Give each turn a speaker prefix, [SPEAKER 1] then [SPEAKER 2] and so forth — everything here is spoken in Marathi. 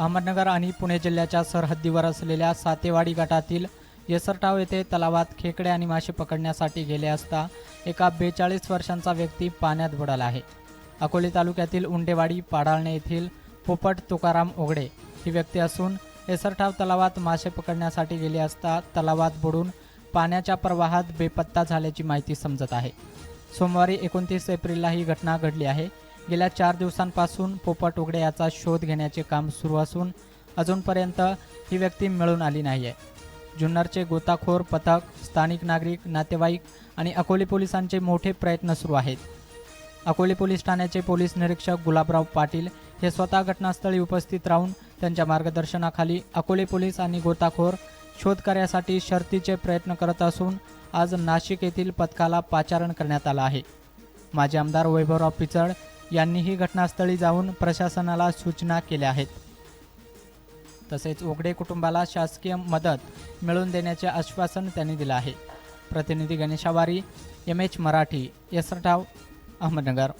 [SPEAKER 1] अहमदनगर आणि पुणे जिल्ह्याच्या सरहद्दीवर असलेल्या सातेवाडी गटातील येसरटाव येथे तलावात खेकडे आणि मासे पकडण्यासाठी गेले असता एका बेचाळीस वर्षांचा व्यक्ती पाण्यात बुडाला आहे. अकोले तालुक्यातील उंडेवाडी पाडाळणे येथील पोपट तुकाराम ओगडे ही व्यक्ती असून येसरठाव तलावात मासे पकडण्यासाठी गेले असता तलावात बुडून पाण्याच्या प्रवाहात बेपत्ता झाल्याची माहिती समजत आहे. सोमवारी एकोणतीस एप्रिलला ही घटना घडली आहे. गेल्या चार दिवसांपासून पोपट उघडे याचा शोध घेण्याचे काम सुरू असून अजूनपर्यंत ही व्यक्ती मिळून आली नाही आहे जुन्नरचे गोताखोर पथक स्थानिक नागरिक नातेवाईक आणि अकोले पोलिसांचे मोठे प्रयत्न सुरू आहेत. अकोले पोलीस ठाण्याचे पोलीस निरीक्षक गुलाबराव पाटील हे स्वतः घटनास्थळी उपस्थित राहून त्यांच्या मार्गदर्शनाखाली अकोले पोलीस आणि गोताखोर शोधकार्यासाठी शर्तीचे प्रयत्न करत असून आज नाशिक येथील पथकाला पाचारण करण्यात आलं आहे. माजी आमदार वैभवराव पिचड यांनीही घटनास्थळी जाऊन प्रशासनाला सूचना केल्या आहेत. तसेच ओगडे कुटुंबाला शासकीय मदत मिळवून देण्याचे आश्वासन त्यांनी दिलं आहे. प्रतिनिधी गणेशावारी एम एच मराठी यसरटाव अहमदनगर.